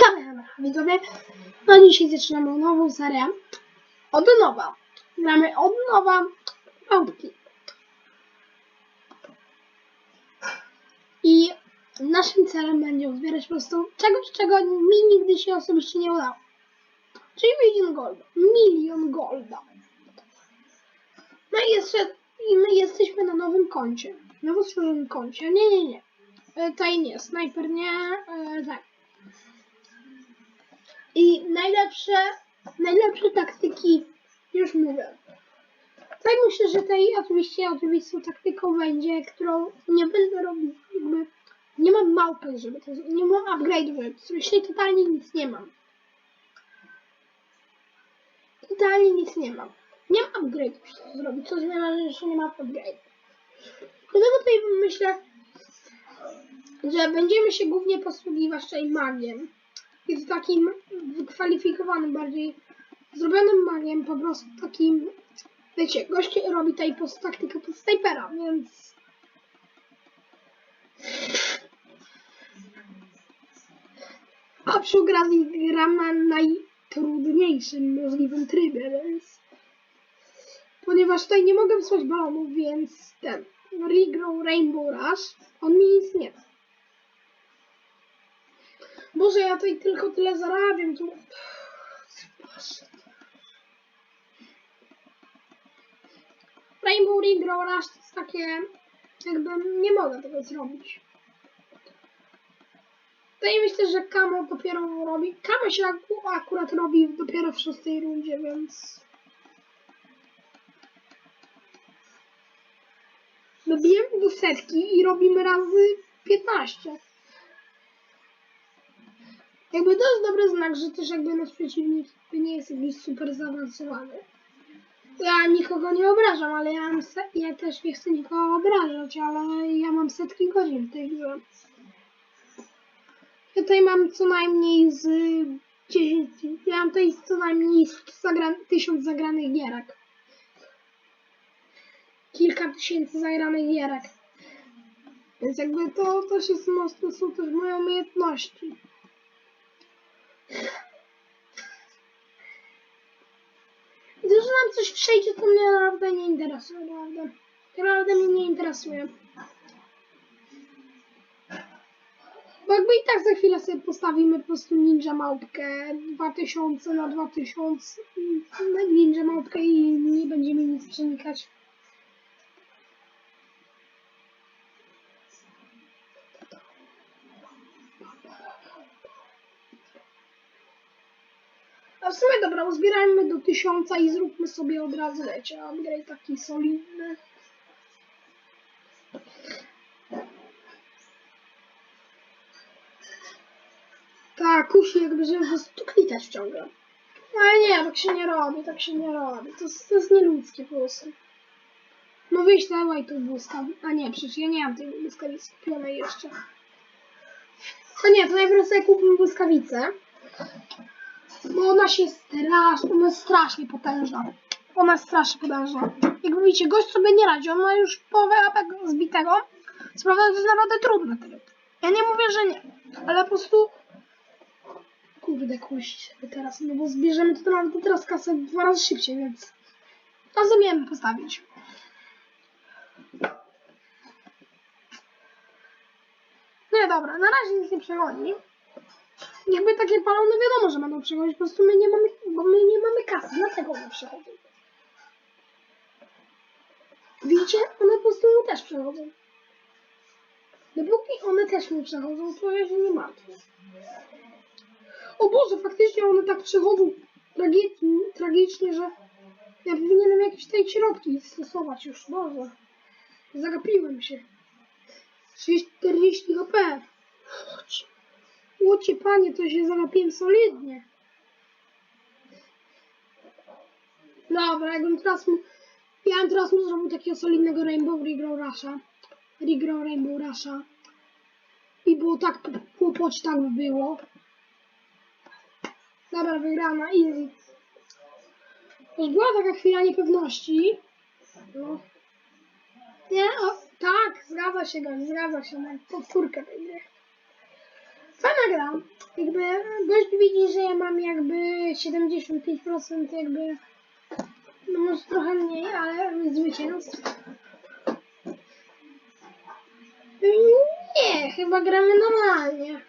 Kamehameha, widzowie. No dzisiaj zaczynamy nową serię. Od nowa. Gramy od nowa małpki. I naszym celem będzie uzbierać po prostu czegoś, czego mi nigdy się osobiście nie udało. Czyli milion golda. Milion golda. No i jeszcze i my jesteśmy na nowym koncie. Nowo stworzonym koncie. Nie, nie, nie. E, Tutaj nie, snajper nie. Tak. I najlepsze, najlepsze taktyki, już mówię. Tutaj myślę, że tej oczywiście oczywistą taktyką będzie, którą nie będę robić, jakby nie mam małpek, żeby to, nie mam upgrade'ów, żeby to totalnie nic nie mam. Totalnie nic nie mam. Nie mam upgrade'ów, żeby to zrobić, co znaczy, że nie mam upgrade'ów. Dlatego tutaj myślę, że będziemy się głównie posługiwać tutaj magiem. Jest takim wykwalifikowanym bardziej, zrobionym magiem, po prostu takim, wiecie, gość robi tutaj taktykę pod snajpera, więc... A przy okazji gram na najtrudniejszym możliwym trybie, więc... Ponieważ tutaj nie mogę wysłać balonów, więc ten Regrow Rainbow Rush, on mi nic nie da. Boże, ja tutaj tylko tyle zarabiam. Boże. Rainbow Regrow Rush to jest takie... Jakby nie mogę tego zrobić. Tutaj myślę, że Kamo dopiero robi... Kamo się aku- akurat robi dopiero w szóstej rundzie, więc... Dobijemy do setki i robimy razy 15. Jakby to jest dobry znak, że też jakby nasz przeciwnik nie jest jakiś super zaawansowany. Ja nikogo nie obrażam, ale ja, ja też nie chcę nikogo obrażać, ale ja mam setki godzin w tej grze. Ja tutaj mam co najmniej z 10, ja mam tutaj co najmniej z zagra, 1000 zagranych gierek kilka tysięcy zagranych gierek. Więc jakby to też jest mocno, są też moje umiejętności. Gdy nam coś przejdzie, to mnie naprawdę nie interesuje, naprawdę. Naprawdę mnie nie interesuje. Bo jakby i tak za chwilę sobie postawimy po prostu ninja małpkę 2000 na 2000 na ninja małpkę i nie będziemy nic przenikać. Dobra, uzbierajmy do tysiąca i zróbmy sobie od razu, wiecie, upgrade taki solidny. Tak, kusi jakby, was tu klikać ciągle. Ale nie, tak się nie robi, tak się nie robi. To, to jest nieludzkie po. No wyjść dawaj tu błyskawi. A nie, przecież ja nie mam tej błyskawicy kupionej jeszcze. To nie, to najpierw sobie kupmy błyskawicę. Bo ona się strasznie, ona jest strasznie potężna. Ona jest strasznie potężna. Jak widzicie, gość sobie nie radzi, on ma już połowę apek zbitego. Co prawda to jest naprawdę trudny tryb. Ja nie mówię, że nie, ale po prostu... Kurde, kuść teraz, no bo zbierzemy to nawet teraz kasę dwa razy szybciej, więc... Rozumiemy postawić. Nie, dobra, na razie nic nie przechodzi. Jakby takie palone wiadomo, że będą przechodzić, po prostu my nie mamy, bo my nie mamy kasy, dlatego one przechodzą. Widzicie? One po prostu też przechodzą. Dopóki one też nie przechodzą, to ja się nie martwię. O Boże, faktycznie one tak przechodzą tragicznie, tragicznie, że ja powinienem jakieś tej środki stosować już. Boże, zagapiłem się. 40 HP. Łocie panie, to się zagapiłem solidnie. Dobra, jakbym teraz mu... Ja bym teraz mu zrobił takiego solidnego Rainbow Regrow Rusha. Regrow Rainbow Rusha. I było tak, kłopoć tak by było. Dobra, wygrana, easy. Już była taka chwila niepewności. No. Nie, o, tak, zgadza się, gość, zgadza się na powtórkę tej gry. Fajnie nagram. Jakby gość widzi, że ja mam jakby 75% jakby, no może trochę mniej, ale zwycięstw. Nie, chyba gramy normalnie.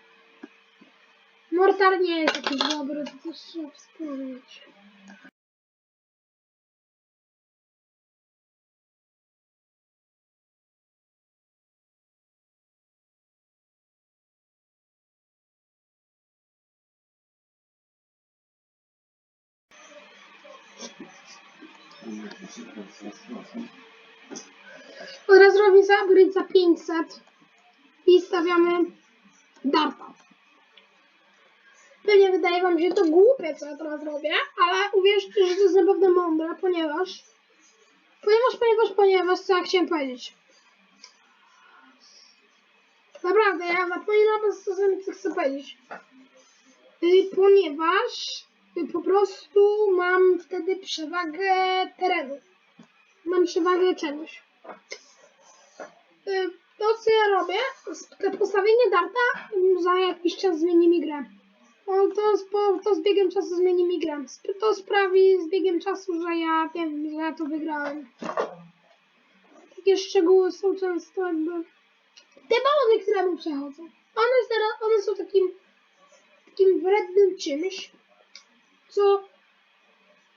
Mortar nie jest jakiś dobry, to też trzeba wspomnieć. Od razu robię upgrade za 500 i stawiamy darta. Pewnie wydaje wam się to głupie, co ja teraz robię, ale uwierzcie, że to jest naprawdę mądre, ponieważ ponieważ, ponieważ, ponieważ, co ja chciałem powiedzieć. Naprawdę, ja co sobie co chcę powiedzieć. Y, ponieważ y, po prostu mam wtedy przewagę terenu. Mam przewagę czegoś. Y, To co ja robię, postawienie darta za jakiś czas zmieni mi grę. O, to, z, to z biegiem czasu zmieni mi grę. To sprawi z biegiem czasu, że ja wiem, że ja to wygrałem. Takie szczegóły są często jakby... Te balony, które mu przechodzą. One, one są takim, takim wrednym czymś, co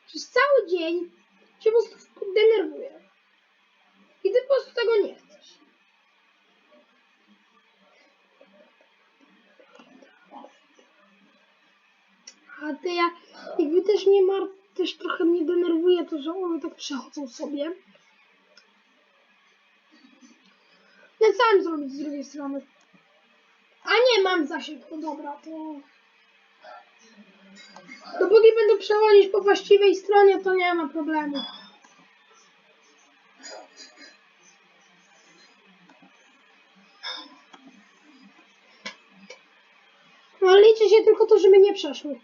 przez cały dzień cię po prostu denerwuje. I ty po prostu tego nie chcesz. A ty ja, jakby też mnie mar, też trochę mnie denerwuje to, że one tak przechodzą sobie. Ja sam zrobić z drugiej strony. A nie mam zasięg, to dobra, to... Dopóki będę przechodzić po właściwej stronie, to nie ma problemu. No liczy się tylko to, żeby nie przeszły.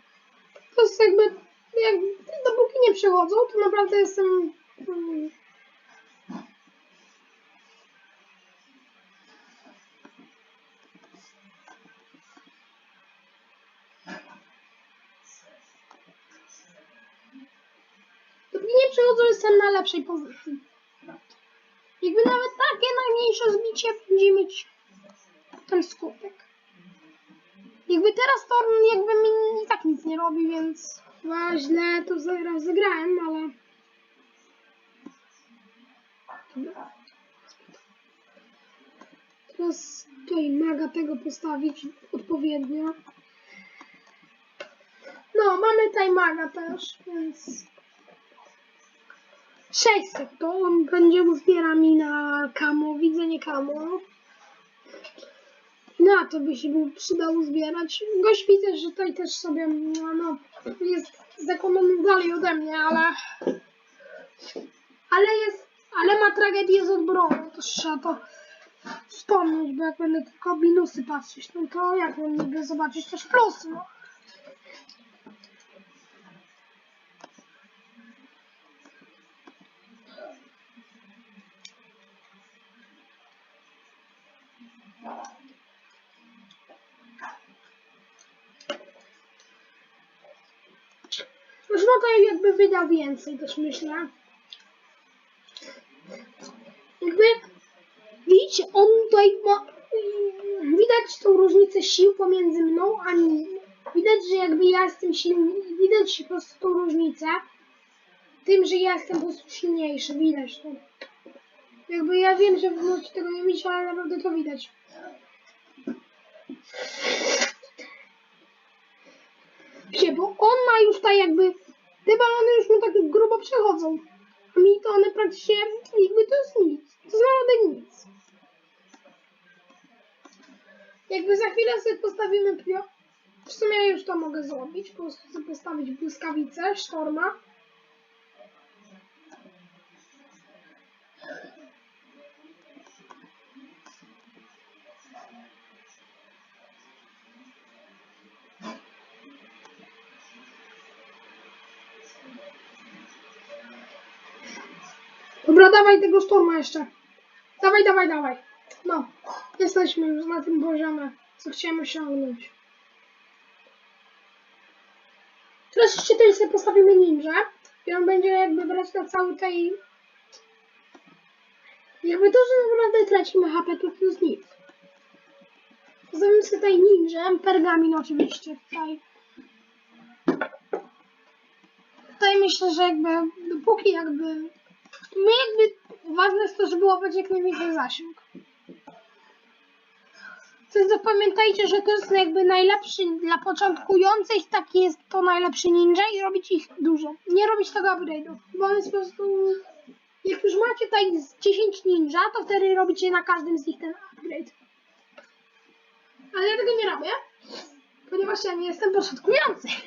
To jest jakby, jak, dopóki nie przechodzą, to naprawdę jestem... mm, lepszej pozycji. Jakby nawet takie najmniejsze zbicie będzie mieć ten skutek. Jakby teraz to jakby mi i tak nic nie robi, więc źle to zagra, zagrałem, ale... Teraz tutaj maga tego postawić odpowiednio. No, mamy tutaj maga też, więc... 600 to on będzie uzbiera mi na kamo, widzenie kamo. Na to by się mu przydało zbierać. Gość widzę, że tutaj też sobie no, no, jest z ekonomią dalej ode mnie, ale ale jest, ale ma tragedię z odbroną, to trzeba to wspomnieć, bo jak będę tylko minusy patrzeć, no to jak mam niby zobaczyć też plusy, no. Już mogę jakby wyda więcej, też myślę. Jakby, widzicie, on tutaj ma, widać tą różnicę sił pomiędzy mną a nim. Widać, że jakby ja jestem silny, widać po prostu tą różnicę. Tym, że ja jestem po prostu silniejszy, widać to. Jakby ja wiem, że wy możecie tego nie widzieć, ale naprawdę to widać. Wiecie, bo on ma już tak jakby, te balony już mu tak grubo przechodzą. A mi to one praktycznie, jakby to jest nic. To jest naprawdę nic. Jakby za chwilę sobie postawimy pio... W sumie już to mogę zrobić. Po prostu sobie postawić błyskawicę, sztorma. Dobra, dawaj tego sztorma jeszcze. Dawaj, dawaj, dawaj. No, jesteśmy już na tym poziomie, co chciałem osiągnąć. Teraz jeszcze tutaj sobie postawimy ninja i on będzie jakby brać na cały tej... Jakby to, że naprawdę tracimy HP, to jest nic. Zostawimy sobie tutaj ninja, pergamin oczywiście tutaj. Tutaj myślę, że jakby dopóki jakby... My jakby... Ważne jest to, żeby łapać jak najwięcej zasięg. To zapamiętajcie, że to jest jakby najlepszy dla początkujących, taki jest to najlepszy ninja i robić ich dużo. Nie robić tego upgrade'u, bo on jest po prostu... Jak już macie z 10 ninja, to wtedy robicie na każdym z nich ten upgrade. Ale ja tego nie robię, ponieważ ja nie jestem początkujący.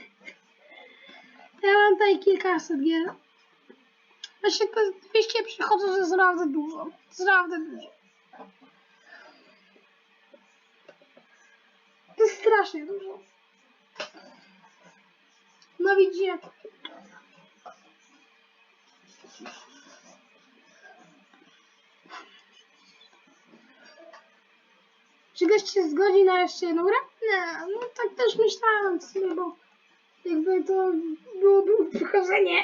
Ja mam tutaj kilkaset gier. Właśnie te 200 przychodzą, że jest naprawdę dużo. To jest naprawdę dużo. To jest strasznie dużo. No widzicie. Czy gość się zgodzi na jeszcze jedną grę? Nie, no tak też myślałem w sumie, bo jakby to byłoby upokorzenie.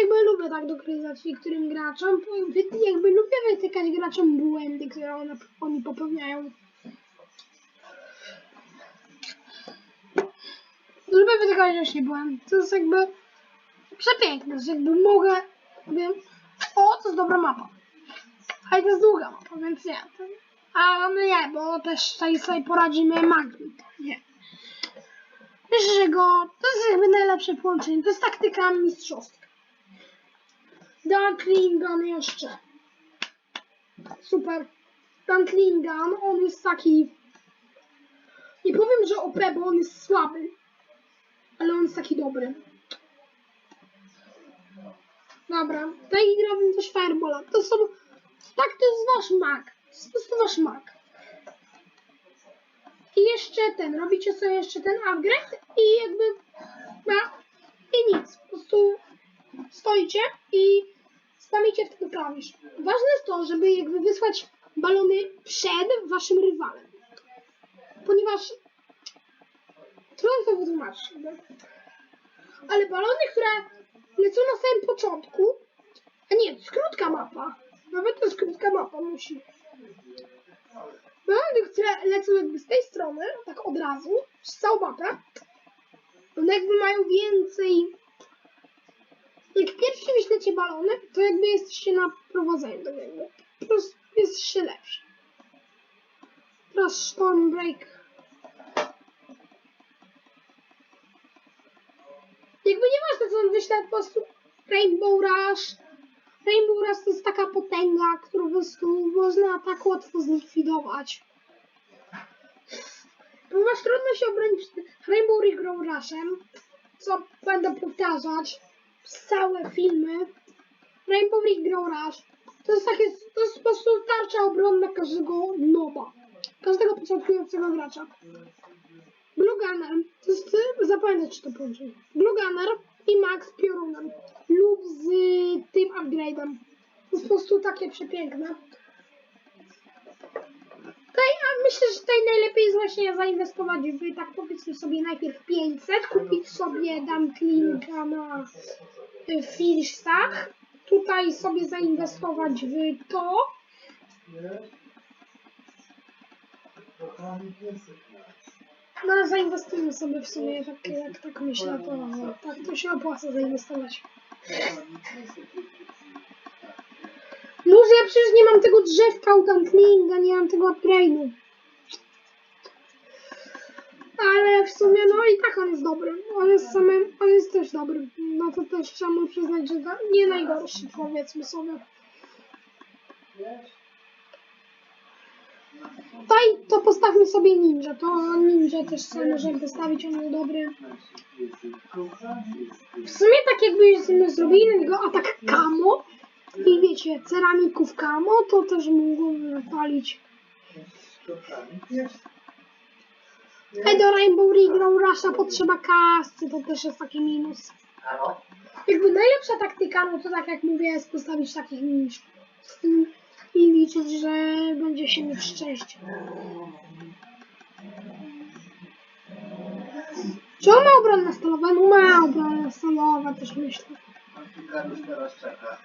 Jakby lubię tak dogryzać niektórym graczom, jakby lubię wytykać graczom błędy, które oni popełniają. Lubię wytykać właśnie błędy. To jest jakby przepiękne, że jakby mogę, wiem, o, to jest dobra mapa. Ale to jest długa mapa, więc nie. A nie, bo też tutaj sobie poradzimy magii. Nie. Myślę, że go, to jest jakby najlepsze połączenie. To jest taktyka mistrzowska. Dunklingan jeszcze. Super. Dunklingan, on jest taki... Nie powiem, że OP, bo on jest słaby. Ale on jest taki dobry. Dobra, tutaj robię też Firebola. To są... Tak, to jest wasz mag. To jest po prostu wasz mag. I jeszcze ten, robicie sobie jeszcze ten upgrade i jakby... No, i nic. Po prostu stoicie i spamicie w ten klawisz. Ważne jest to, żeby jakby wysłać balony przed waszym rywalem. Ponieważ trudno to wytłumaczyć. Ale balony, które lecą na samym początku, a nie, to jest krótka mapa. Nawet to jest krótka mapa, musi. Balony, które lecą jakby z tej strony, tak od razu, przez całą mapę, one jakby mają więcej jak pierwszy wyślecie balony, to jakby jesteście na prowadzeniu do niego. Po prostu jesteście lepszy. Teraz Storm Break. Jakby nie ważne co on wyśle, po prostu Rainbow Rush. Rainbow Rush to jest taka potęga, którą po prostu można tak łatwo zlikwidować. Ponieważ trudno się obronić Rainbow Regrow Rushem, co będę powtarzać całe filmy. Rainbow Regrow Rush to jest takie, to jest po prostu tarcza obronna każdego noba, każdego początkującego gracza. Blue Gunner, to jest, zapamiętać czy to połączenie. Blue Gunner i Max Piorunem lub z tym upgrade'em. To jest po prostu takie przepiękne. Tutaj, a myślę, że tutaj najlepiej jest właśnie zainwestować w, tak powiedzmy sobie, najpierw 500, kupić sobie dumplinga na y, Filstach. Tutaj sobie zainwestować w to. No, zainwestujmy sobie w sumie, tak, jak tak myślę, to tak to się opłaca zainwestować. Może ja przecież nie mam tego drzewka u dumplinga, nie mam tego upgrade'u. Ale w sumie, no i tak on jest dobry. On jest samym, on jest też dobry. No to też trzeba mu przyznać, że nie najgorszy, powiedzmy sobie. Tutaj to postawmy sobie ninja. To ninja też sobie możemy postawić, on jest dobry. W sumie tak jakbyśmy zrobili na niego atak kamo i wiecie, ceramików kamo, to też mógłbym wypalić. Ej, do Rainbow Regrow Rusha potrzeba kasy, to też jest taki minus. Jakby najlepsza taktyka, no to tak jak mówię, jest postawić takich ninj i liczyć, że będzie się mieć szczęście. Czy on ma obronne stalowe? No ma obronne stalowe, też myślę. Teraz czeka.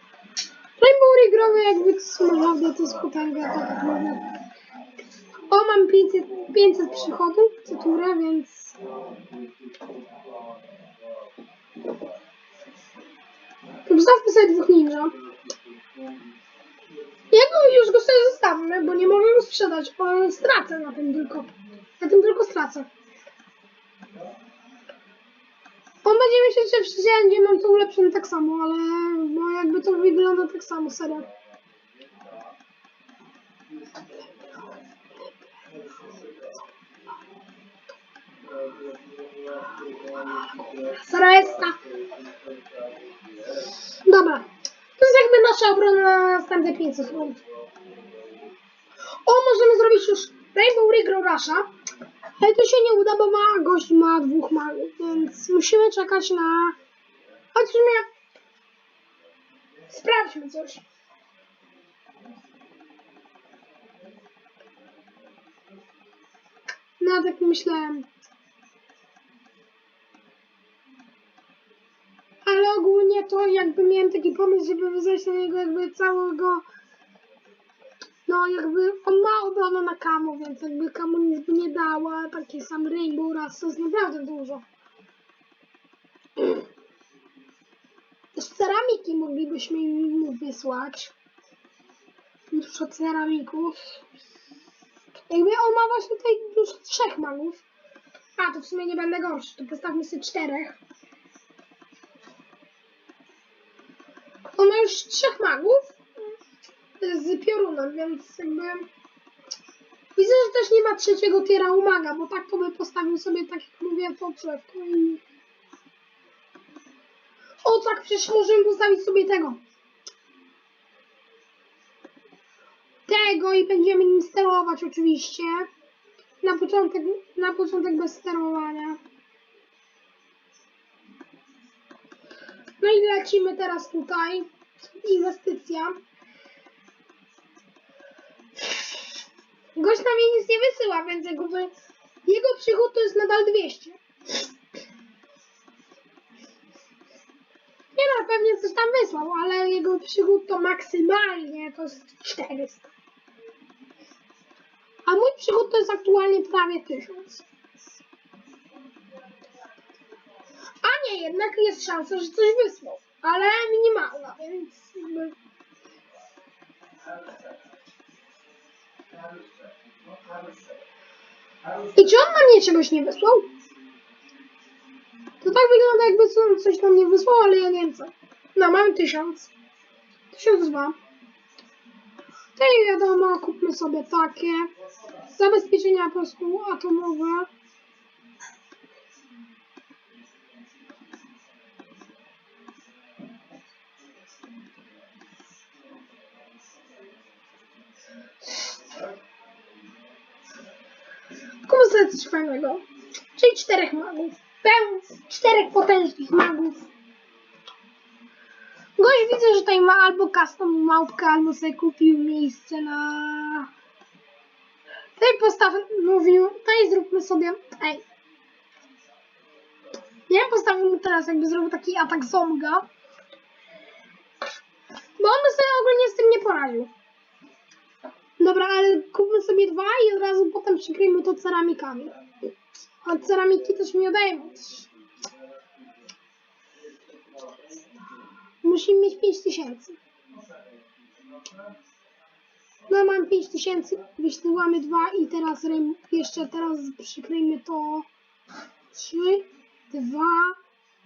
Rainbow Rigrowy jakby naprawdę to jest potęga, tak mówię. O, mam 500, 500 przychodów co turę, więc... Zostawmy sobie dwóch ninja. Ja go już go sobie zostawmy, bo nie go sprzedać. O, stracę na tym tylko. Na tym tylko stracę. On będzie myśleć, że wszędzie mam to ulepszone tak samo, ale no jakby to wygląda tak samo, serio. Sarajesta. Dobra. To jest jakby nasza obrona na następne 500 rund. O, możemy zrobić już Rainbow Rigro Rusha. Ale to się nie uda, bo ma, gość ma dwóch magów, więc musimy czekać na... Chodźmy... Sprawdźmy coś. No, tak myślałem. Ale ogólnie to jakby miałem taki pomysł, żeby wysłać na niego jakby całego... No jakby on ma obronę na kamu, więc jakby kamu nic by nie dała. Taki sam Rainbow raz to jest naprawdę dużo. Z ceramiki moglibyśmy mu wysłać. Dużo ceramików. Jakby on ma właśnie tutaj już trzech magów. A, to w sumie nie będę gorszy, to postawmy sobie czterech. On ma już trzech magów z piorunem, więc jakby... Widzę, że też nie ma trzeciego tiera u maga, bo tak to by postawił sobie, tak jak mówię, to drzewko i... O tak, przecież możemy postawić sobie tego. Tego i będziemy nim sterować oczywiście. Na początek, na początek bez sterowania. No i lecimy teraz tutaj. Inwestycja. Gość na mnie nic nie wysyła, więc jakby jego przychód to jest nadal 200. Nie no, pewnie coś tam wysłał, ale jego przychód to maksymalnie to jest 400. A mój przychód to jest aktualnie prawie 1000. A nie, jednak jest szansa, że coś wysłał. Ale minimalna, więc. I czy on na mnie czegoś nie wysłał? To tak wygląda jakby co- coś tam nie wysłał, ale ja nie wiem co. No, mam tysiąc. Tysiąc dwa. Te wiadomo, kupmy sobie takie. Zabezpieczenia po prostu atomowe. Czterech potężnych magów. Gość widzę, że tutaj ma albo custom małpkę, albo sobie kupił miejsce na... Tej postaw mówił, tej zróbmy sobie... Ej. Ja postawił mu teraz, jakby zrobił taki atak zonga. Bo on by sobie ogólnie z tym nie poradził. Dobra, ale kupmy sobie dwa i od razu potem przykryjmy to ceramikami. A ceramiki też mi odejmą. Musimy mieć 5000. No mam 5000, wyślemy dwa i teraz jeszcze teraz przykryjmy to 3, 2,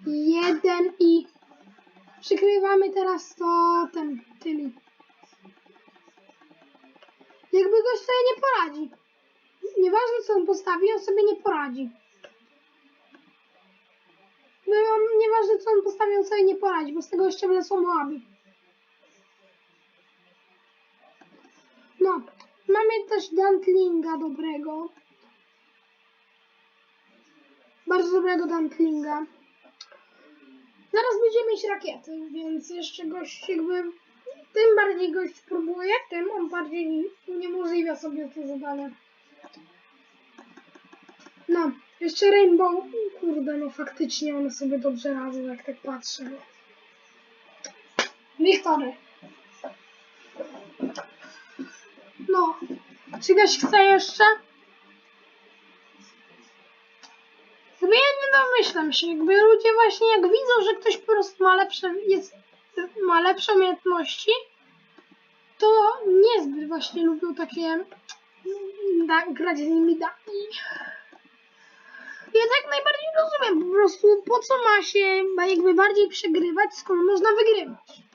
1 i przykrywamy teraz to tym, tymi. Jakby gość sobie nie poradzi. Nieważne co on postawi, on sobie nie poradzi. No i on, nieważne co on postawi, on sobie nie poradzi, bo z tego jeszcze wlecą moaby. No, mamy też Dantlinga dobrego. Bardzo dobrego Dantlinga. Zaraz będziemy mieć rakiety, więc jeszcze gość jakby... Tym bardziej gość próbuje, tym on bardziej uniemożliwia sobie to zadanie. No, Jeszcze Rainbow, kurde, no faktycznie one sobie dobrze radzą, jak tak patrzę. no. Wiktory. No, czy ktoś chce jeszcze? Chyba ja nie domyślam się, jakby ludzie właśnie jak widzą, że ktoś po prostu ma lepsze, jest, ma lepsze umiejętności, to niezbyt właśnie lubią takie da, grać z nimi dalej. Ja tak najbardziej rozumiem, po prostu po co ma się jakby bardziej przegrywać, skoro można wygrywać.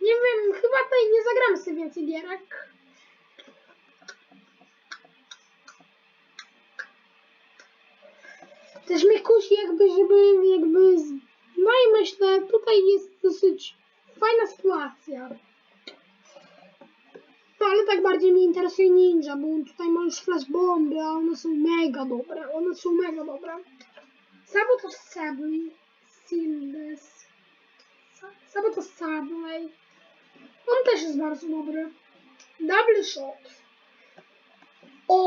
Nie wiem, chyba tutaj nie zagramy sobie więcej gierek. Też mnie kusi jakby, żeby jakby... No i myślę, tutaj jest dosyć fajna sytuacja. No ale tak bardziej mnie interesuje ninja, bo tutaj możesz flash bomby, a one są mega dobre. One są mega dobre. Sabotage Subway, Seamless, Sa- Sabotage Subway. On też jest bardzo dobry. Double Shot. O,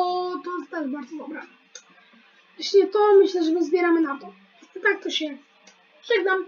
to jest też bardzo dobre. Właśnie to myślę, że my zbieramy na to. Tak to się żegnam.